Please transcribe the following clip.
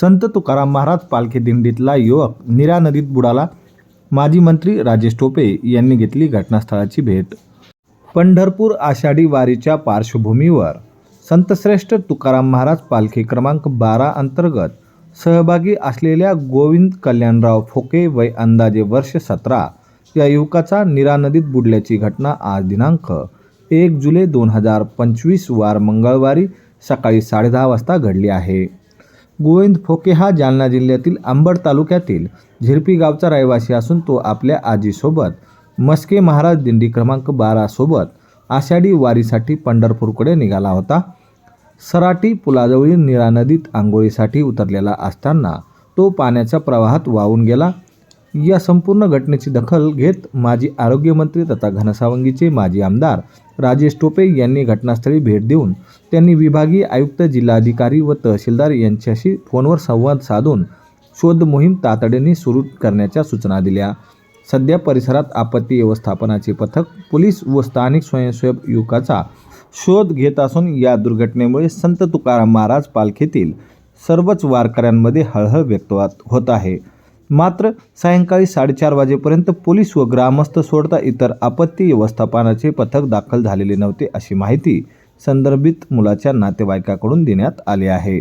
संत तुकाराम महाराज पालखी दिंडीतला युवक निरा नदीत बुडाला. माजी मंत्री राजेश टोपे यांनी घेतली घटनास्थळाची भेट. पंढरपूर आषाढी वारीच्या पार्श्वभूमीवर संतश्रेष्ठ तुकाराम महाराज पालखी क्रमांक बारा अंतर्गत सहभागी असलेल्या गोविंद कल्याणराव फोके वय अंदाजे वर्ष सतरा या युवकाचा निरा नदीत बुडल्याची घटना आज दिनांक एक जुलै दोन हजार पंचवीस वार मंगळवारी सकाळी साडेदहा वाजता घडली आहे. गोविंद फोके हा जालना जिल्ह्यातील अंबड तालुक्यातील झिरपी गावचा रहिवासी असून तो आपल्या आजीसोबत मस्के महाराज दिंडी क्रमांक बारासोबत आषाढी वारीसाठी पंढरपूरकडे निघाला होता. सराटी पुलाजवळील निरा नदीत आंघोळीसाठी उतरलेला असताना तो पाण्याच्या प्रवाहात वाहून गेला. या संपूर्ण घटनेची दखल घेत माजी आरोग्यमंत्री तथा घनसावंगीचे माजी आमदार राजेश टोपे यांनी घटनास्थळी भेट देऊन त्यांनी विभागीय आयुक्त जिल्हाधिकारी व तहसीलदार यांच्याशी फोनवर संवाद साधून शोध मोहीम तातडीने सुरू करण्याच्या सूचना दिल्या. सध्या परिसरात आपत्ती व्यवस्थापनाचे पथक पोलीस व स्थानिक स्वयंसेवक युवकाचा शोध घेत असून या दुर्घटनेमुळे संत तुकाराम महाराज पालखीतील सर्वच वारकऱ्यांमध्ये हळहळ व्यक्त होत आहे. मात्र सायंकाळी साडेचार वाजेपर्यंत पोलीस व ग्रामस्थ सोडता इतर आपत्ती व्यवस्थापनाचे पथक दाखल झालेले नव्हते अशी माहिती संदर्भित मुलाच्या नातेवाईकाकडून देण्यात आली आहे.